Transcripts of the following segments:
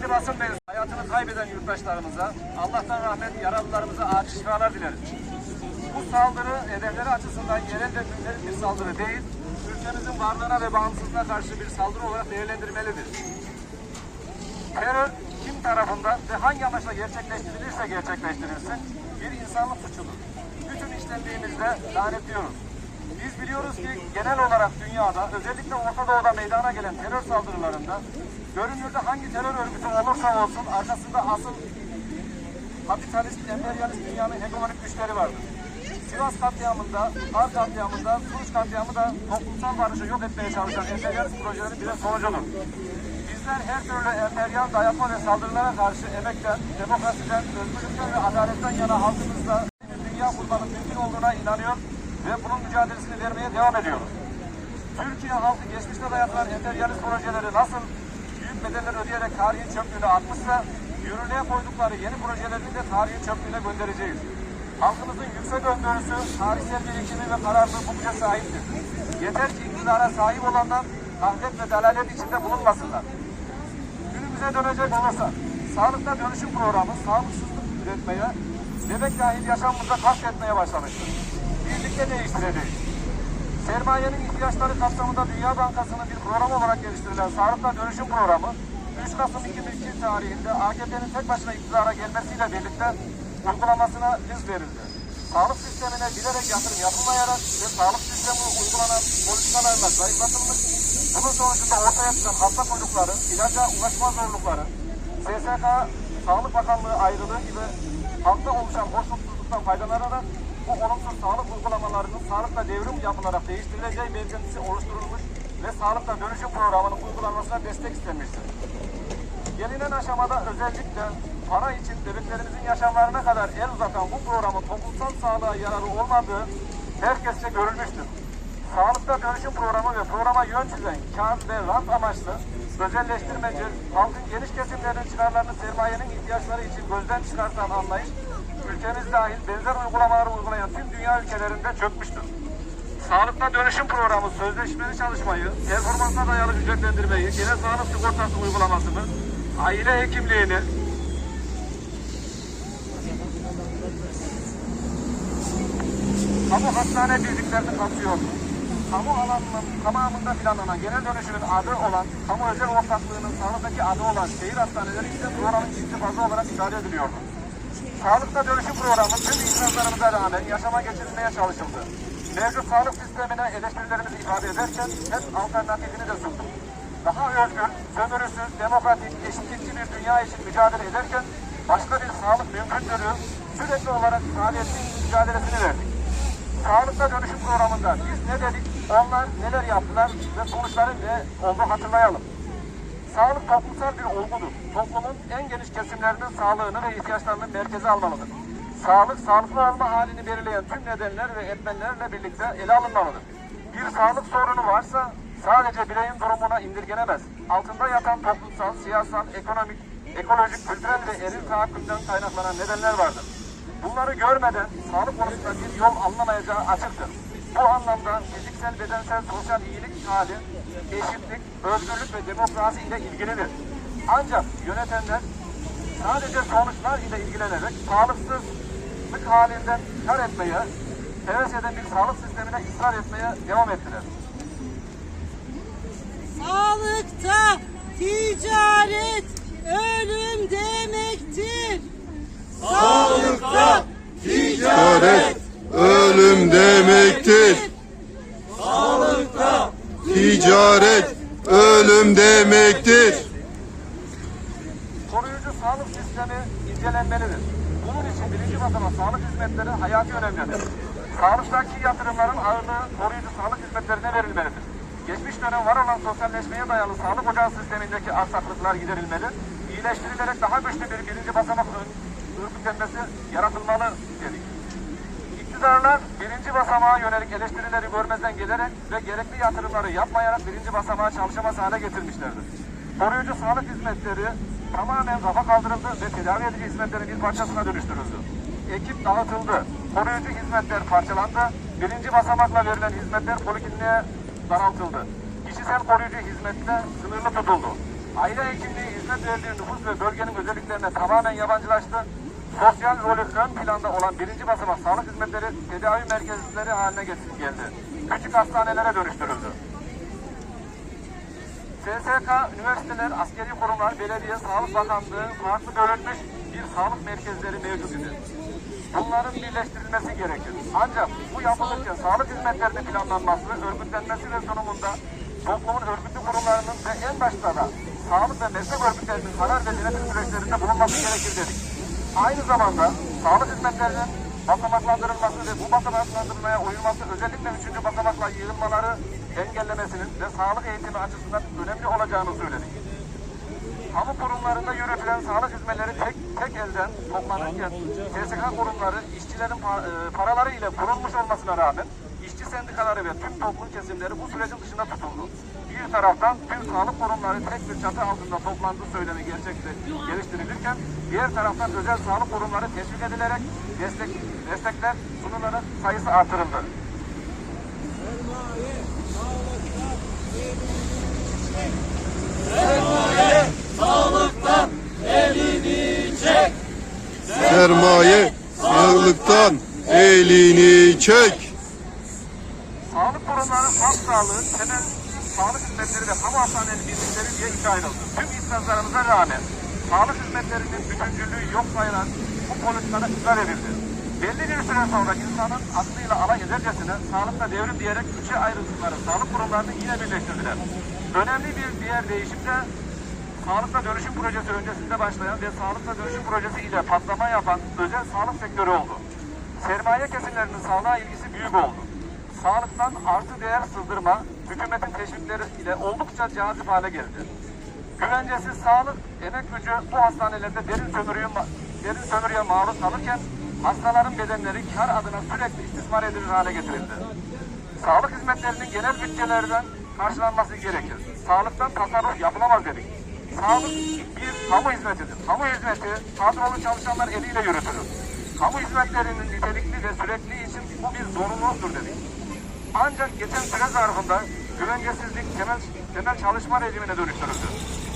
Değerli basın mensubu, hayatını kaybeden yurttaşlarımıza, Allah'tan rahmet yaralılarımıza acil şifalar dileriz. Bu saldırı hedefleri açısından yerel ve gündelik bir saldırı değil, ülkemizin varlığına ve bağımsızlığına karşı bir saldırı olarak değerlendirmelidir. Terör kim tarafından ve hangi amaçla gerçekleştirilirse gerçekleştirilsin bir insanlık suçudur. Bütün işlendiğimizde lanetliyoruz. Biz biliyoruz ki genel olarak dünyada özellikle Orta Doğu'da meydana gelen terör saldırılarında görünürde hangi terör örgütü olursa olsun arkasında asıl kapitalist, emperyalist dünyanın hegemonik güçleri vardır. Sivas katliamında, Ar katliamında, Suruç katliamı da toplumsal barışı yok etmeye çalışan emperyalist projelerin birer sonucudur. Bizler her türlü emperyal dayatma ve saldırılara karşı emekten, demokrasiden, özgürlükten ve adaletten yana halkımızla dünya kurmanın mümkün olduğuna inanıyor ve bunun mücadelesini vermeye devam ediyoruz. Türkiye halkı geçmişte dayatılan emperyalist projeleri nasıl büyük bedeller ödeyerek tarihin çöplüğüne atmışsa, yürürlüğe koydukları yeni projelerini de tarihin çöplüğüne göndereceğiz. Halkımızın yüksek öngörüsü, tarihsel birikimi ve kararlılığı bu güce sahiptir. Yeter ki iktidara sahip olanlar kahret ve dalalet içinde bulunmasınlar. Günümüze dönecek olursak, sağlıkta dönüşüm programı sağlıksızlık üretmeye, bebek dahil yaşamımıza kastetmeye başlamıştır. Birlikte değiştireceğiz. Sermayenin ihtiyaçları kapsamında Dünya Bankası'nın bir program olarak geliştirilen Sağlıkta Dönüşüm Programı 3 Kasım 2002 tarihinde AKP'nin tek başına iktidara gelmesiyle birlikte uygulamasına hız verildi. Sağlık sistemine bilerek yatırım yapılmayarak ve sağlık sistemi uygulanan politikalarla zayıflatılmış, bunun sonucunda ortaya çıkan hasta kuyrukları, ilaca ulaşma zorlukları, SSK, Sağlık Bakanlığı ayrılığı gibi halkta oluşan hoşnutsuzluktan faydalanarak bu olumsuz sağlık uygulamalarının sağlıkla devrim yapılarak değiştirileceği beklentisi oluşturulmuş ve sağlıkla dönüşüm programının uygulanmasına destek istenmiştir. Gelinen aşamada özellikle para için bebeklerimizin yaşamlarına kadar el uzatan bu programın toplumsal sağlığa yararı olmadığı herkesçe görülmüştür. Sağlıkta dönüşüm programı ve programa yön çizen kar ve rant amaçlı özelleştirmeci, halkın geniş kesimlerinin çıkarlarını sermayenin ihtiyaçları için gözden çıkartan anlayış, ülkemiz dahil benzer uygulamaları uygulayan tüm dünya ülkelerinde çökmüştür. Sağlıkta dönüşüm programı sözleşmeli çalışmayı, performansa dayalı ücretlendirmeyi, genel sağlık sigortası uygulamasını, aile hekimliğini, kamu hastane birliklerini kapsıyor. Kamu alanının tamamında planlanan genel dönüşümün adı olan, kamu özel ortaklığının sağlıktaki adı olan şehir hastaneleri ise programın ciddi fazla olarak ifade ediliyordu. Sağlıkta dönüşüm programı tüm itirazlarımıza rağmen yaşama geçirilmeye çalışıldı. Mevcut sağlık sistemine eleştirilerimizi ifade ederken hep alternatifini de sunduk. Daha özgür, sömürüsüz, demokratik, eşitlikçi bir dünya için mücadele ederken başka bir sağlık mümkündürü sürekli olarak ettiğimiz mücadelesini verdik. Sağlıkta dönüşüm programında biz ne dedik, onlar neler yaptılar ve sonuçları ne oldu hatırlayalım. Sağlık toplumsal bir olgudur. Toplumun en geniş kesimlerinin sağlığını ve ihtiyaçlarını merkeze almalıdır. Sağlık, sağlıklı olma halini belirleyen tüm nedenler ve etmenlerle birlikte ele alınmalıdır. Bir sağlık sorunu varsa sadece bireyin durumuna indirgenemez. Altında yatan toplumsal, siyasal, ekonomik, ekolojik, kültürel ve eril tahakkümden kaynaklanan nedenler vardır. Bunları görmeden sağlık konusunda bir yol alınamayacağı açıktır. Bu anlamda fiziksel, bedensel, sosyal iyilik hali, eşitlik, özgürlük ve demokrasi ile ilgilidir. Ancak yönetenler sadece sonuçlar ile ilgilenerek sağlıksızlık halinden kar etmeye, heves eden bir sağlık sistemine ısrar etmeye devam ettiler. Sağlıkta ticaret ölüm demektir. Sağlıkta ticaret ölüm demektir. Ticaret ölüm demektir. Koruyucu sağlık sistemi incelenmelidir. Bunun için birinci basamak sağlık hizmetleri hayati önemlidir. Sağlıktaki yatırımların ağırlığı koruyucu sağlık hizmetlerine verilmelidir. Geçmiş dönem var olan sosyalleşmeye dayalı sağlık ocağı sistemindeki aksaklıklar giderilmeli, iyileştirilerek daha güçlü bir birinci basamak örgütlenmesi yaratılmalı dedik. İktidarlar birinci basamağa yönelik eleştirileri görmezden gelerek ve gerekli yatırımları yapmayarak birinci basamağa çalışamaz hale getirmişlerdir. Koruyucu sağlık hizmetleri tamamen kafa kaldırıldı ve tedavi edici hizmetlerin bir parçasına dönüştürüldü. Ekip dağıtıldı. Koruyucu hizmetler parçalandı. Birinci basamakla verilen hizmetler polikliniğe daraltıldı. Kişisel koruyucu hizmette sınırlı tutuldu. Aile hekimliği hizmet verdiği nüfus ve bölgenin özelliklerine tamamen yabancılaştı. Sosyal rolü ön planda olan birinci basamak sağlık hizmetleri tedavi merkezleri haline geldi. Küçük hastanelere dönüştürüldü. SSK, üniversiteler, askeri kurumlar, belediye, sağlık bakanlığı farklı bölünmüş bir sağlık merkezleri mevcut idi. Bunların birleştirilmesi gerekir. Ancak bu yapılırken sağlık hizmetlerinin planlanması, örgütlenmesi ve sunumunda toplumun örgütlü kurumlarının ve en başta da sağlık ve meslek örgütlerinin karar ve denetim süreçlerinde bulunması gerekir dedik. Aynı zamanda sağlık hizmetlerinin basamaklandırılması ve bu basamaklandırmaya uyulması özellikle üçüncü basamakla yığılmaları engellemesinin ve sağlık eğitimi açısından önemli olacağını söyledik. Kamu kurumlarında yürütülen sağlık hizmetleri tek, tek elden toplanırken SSK kurumları işçilerin e, paraları ile kurulmuş olmasına rağmen sendikaları ve tüm toplum kesimleri bu sürecin dışında tutuldu. Bir taraftan tüm sağlık kurumları tek bir çatı altında toplandığı söylemi gerçekte geliştirilirken diğer taraftan özel sağlık kurumları teşvik edilerek destek, destekler sunularak sayısı artırıldı. Sermaye sağlıktan elini çek. Sağlık kurumları, halk sağlığı, temel sağlık hizmetleri ve kamu hastaneleri birlikleri diye ikiye ayrıldı. Tüm itirazlarımıza rağmen sağlık hizmetlerinin bütüncüllüğü yok sayılan bu politikada ısrar edildi. Belli bir süre sonra insanın aklıyla alay edercesine sağlıkta devrim diyerek üçe ayrıldıkları sağlık kurumlarını yine birleştirdiler. Önemli bir diğer değişim de Sağlıkla Dönüşüm Projesi öncesinde başlayan ve Sağlıkla Dönüşüm Projesi ile patlama yapan özel sağlık sektörü oldu. Sermaye kesimlerinin sağlığa ilgisi büyük oldu. Sağlıktan artı değer sızdırma, hükümetin teşvikleri ile oldukça cazip hale geldi. Güvencesiz sağlık, emek gücü bu hastanelerde derin sömürüye, derin sömürüye maruz kalırken hastaların bedenleri kar adına sürekli istismar edilir hale getirildi. Sağlık hizmetlerinin genel bütçelerden karşılanması gerekir. Sağlıktan tasarruf yapılamaz dedik. Sağlık bir kamu hizmetidir. Kamu hizmeti kadrolu çalışanlar eliyle yürütülür. Kamu hizmetlerinin nitelikli ve sürekli için bu bir zorunluluktur dedik. Ancak geçen süre zarfında güvencesizlik temel, temel çalışma rejimine dönüştürüldü.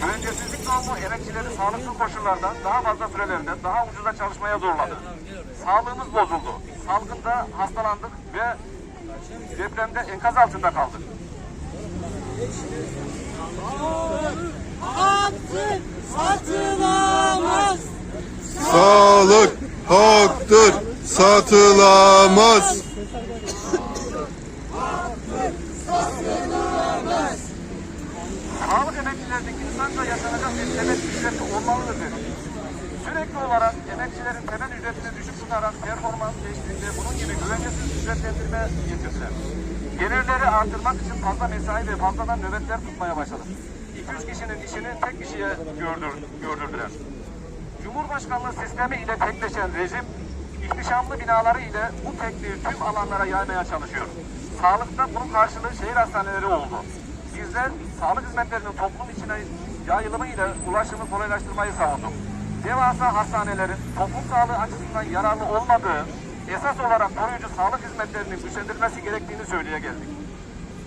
Güvencesizlik durumu emekçileri sağlıklı koşullarda daha fazla sürelerde daha ucuza çalışmaya zorladı. Sağlığımız bozuldu. Salgında hastalandık ve depremde enkaz altında kaldık. Haktır, satılamaz. Sağlık haktır satılamaz. Sağlık emekçilerinin insanca yaşanacak bir temel dedik. Sürekli olarak emekçilerin temel ücretini düşük tutarak performans değiştiğinde bunun gibi güvencesiz ücretlendirme getirdiler. Gelirleri artırmak için fazla mesai ve fazladan nöbetler tutmaya başladık. 2-3 kişinin işini tek kişiye gördür, gördürdüler. Cumhurbaşkanlığı sistemi ile tekleşen rejim, ihtişamlı binaları ile bu tekliği tüm alanlara yaymaya çalışıyor. Sağlıkta bunun karşılığı şehir hastaneleri oldu. Bizler sağlık hizmetlerinin toplum içine yayılımı ile ulaşımı kolaylaştırmayı savunduk. Devasa hastanelerin toplum sağlığı açısından yararlı olmadığı, esas olarak koruyucu sağlık hizmetlerinin güçlendirilmesi gerektiğini söyleye geldik.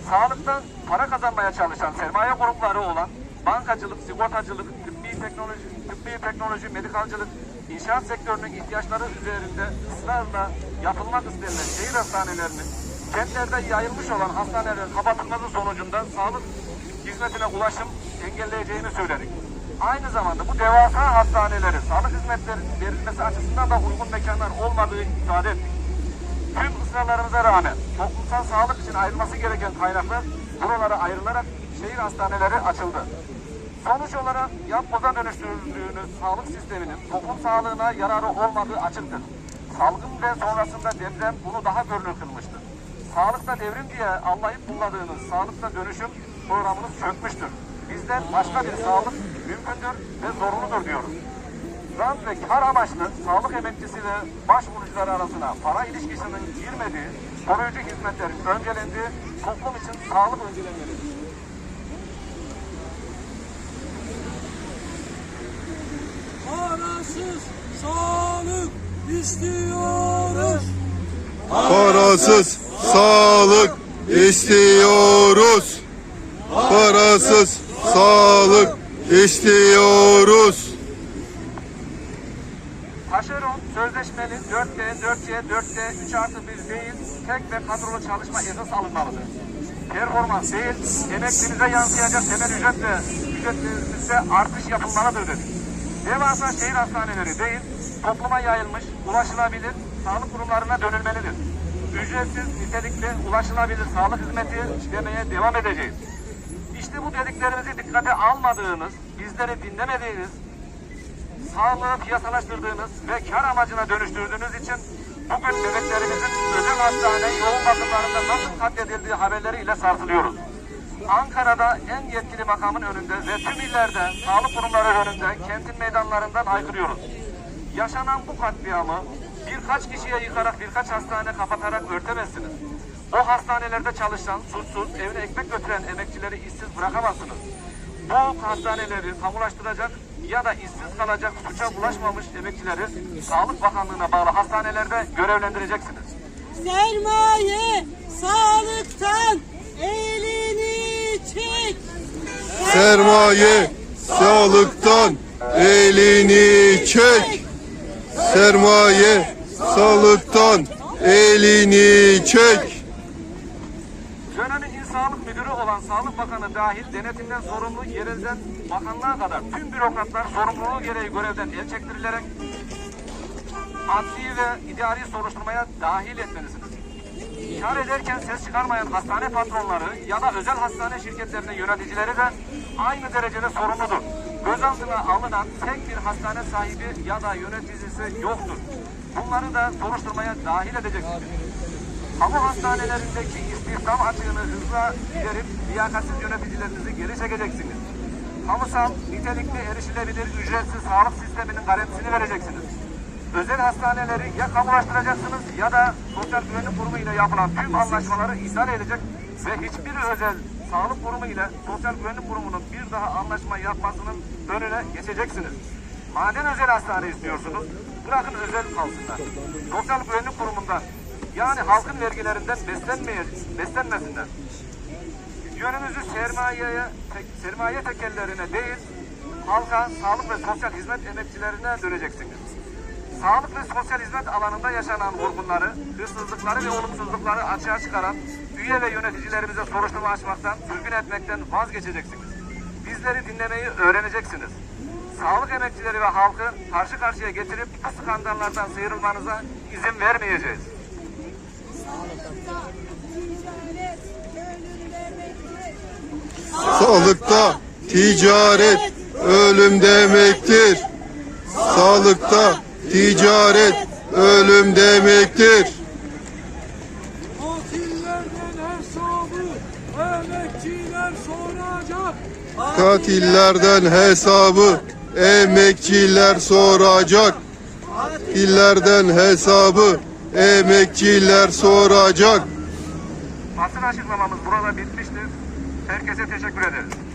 Sağlıktan para kazanmaya çalışan sermaye grupları olan bankacılık, sigortacılık, tıbbi teknoloji, tıbbi teknoloji, medikalcılık, inşaat sektörünün ihtiyaçları üzerinde ısrarla yapılmak istenilen şehir hastanelerinin kentlerde yayılmış olan hastanelerin kapatılması sonucunda sağlık hizmetine ulaşım engelleyeceğini söyledik. Aynı zamanda bu devasa hastanelerin sağlık hizmetlerinin verilmesi açısından da uygun mekanlar olmadığı ifade ettik. Tüm ısrarlarımıza rağmen toplumsal sağlık için ayrılması gereken kaynaklar buralara ayrılarak şehir hastaneleri açıldı. Sonuç olarak yapboza dönüştürüldüğünü sağlık sisteminin toplum sağlığına yararı olmadığı açıktır. Salgın ve sonrasında deprem bunu daha görünür kılmıştır. Sağlıkta devrim diye anlayıp kulladığınız sağlıkta dönüşüm programınız çökmüştür. Bizden başka bir sağlık mümkündür ve zorunludur diyoruz rant ve kar amaçlı sağlık emekçisi ve başvurucuları arasına para ilişkisinin girmediği koruyucu hizmetlerin öncelendiği toplum için sağlık öncelenmelidir. Parasız sağlık istiyoruz. Parasız sağlık istiyoruz. Parasız sağlık istiyoruz. Taşeron sözleşmeli 4D, 4C, 4D, 3 artı 1 değil, tek ve kadrolu çalışma esas alınmalıdır. Performans değil, emeklimize yansıyacak temel ücret ve ücretlerimizde artış yapılmalıdır dedi. Devasa şehir hastaneleri değil, topluma yayılmış, ulaşılabilir sağlık kurumlarına dönülmelidir. Ücretsiz, nitelikli, ulaşılabilir sağlık hizmeti demeye devam edeceğiz. İşte bu dediklerimizi dikkate almadığınız, bizleri dinlemediğiniz, sağlığı piyasalaştırdığınız ve kar amacına dönüştürdüğünüz için bugün bebeklerimizin özel hastane yoğun bakımlarında nasıl katledildiği haberleriyle sarsılıyoruz. Ankara'da en yetkili makamın önünde ve tüm illerde sağlık kurumları önünde kentin meydanlarından haykırıyoruz. Yaşanan bu katliamı birkaç kişiye yıkarak birkaç hastane kapatarak örtemezsiniz. O hastanelerde çalışan, suçsuz, evine ekmek götüren emekçileri işsiz bırakamazsınız. Bu hastaneleri kamulaştıracak ya da işsiz kalacak suça bulaşmamış emekçileri Sağlık Bakanlığı'na bağlı hastanelerde görevlendireceksiniz. Sermaye sağlıktan elini çek. Sermaye sağlıktan elini çek. Sermaye sağlıktan elini çek. Dönemin İl Müdürü olan Sağlık Bakanı dahil denetimden sorumlu yerelden bakanlığa kadar tüm bürokratlar sorumluluğu gereği görevden el çektirilerek adli ve idari soruşturmaya dahil etmelisiniz. Kar ederken ses çıkarmayan hastane patronları ya da özel hastane şirketlerinin yöneticileri de aynı derecede sorumludur. Gözaltına alınan tek bir hastane sahibi ya da yöneticisi yoktur. Bunları da soruşturmaya dahil edeceksiniz. Kamu hastanelerindeki istihdam açığını hızla giderip liyakatsiz yöneticilerinizi geri çekeceksiniz. Kamusal, nitelikli, erişilebilir, ücretsiz sağlık sisteminin garantisini vereceksiniz. Özel hastaneleri ya kamulaştıracaksınız ya da Sosyal Güvenlik Kurumu ile yapılan tüm anlaşmaları iptal edecek ve hiçbir özel sağlık kurumu ile Sosyal Güvenlik Kurumu'nun bir daha anlaşma yapmasının önüne geçeceksiniz. Madem özel hastane istiyorsunuz, bırakın özel kalsınlar. Sosyal Güvenlik Kurumu'ndan yani halkın vergilerinden beslenmeye, beslenmesinler. Yönünüzü sermayeye, tek, sermaye tekellerine değil, halka, sağlık ve sosyal hizmet emekçilerine döneceksiniz. Sağlık ve sosyal hizmet alanında yaşanan vurgunları, hırsızlıkları ve olumsuzlukları açığa çıkaran üye ve yöneticilerimize soruşturma açmaktan, sürgün etmekten vazgeçeceksiniz. Bizleri dinlemeyi öğreneceksiniz. Sağlık emekçileri ve halkı karşı karşıya getirip bu skandallardan sıyrılmanıza izin vermeyeceğiz. Sağlıkta ticaret ölüm demektir. Sağlıkta ticaret ölüm demektir. Katillerden hesabı emekçiler soracak. Katillerden hesabı emekçiler soracak. Basın açıklamamız burada bitmiştir. Herkese teşekkür ederiz.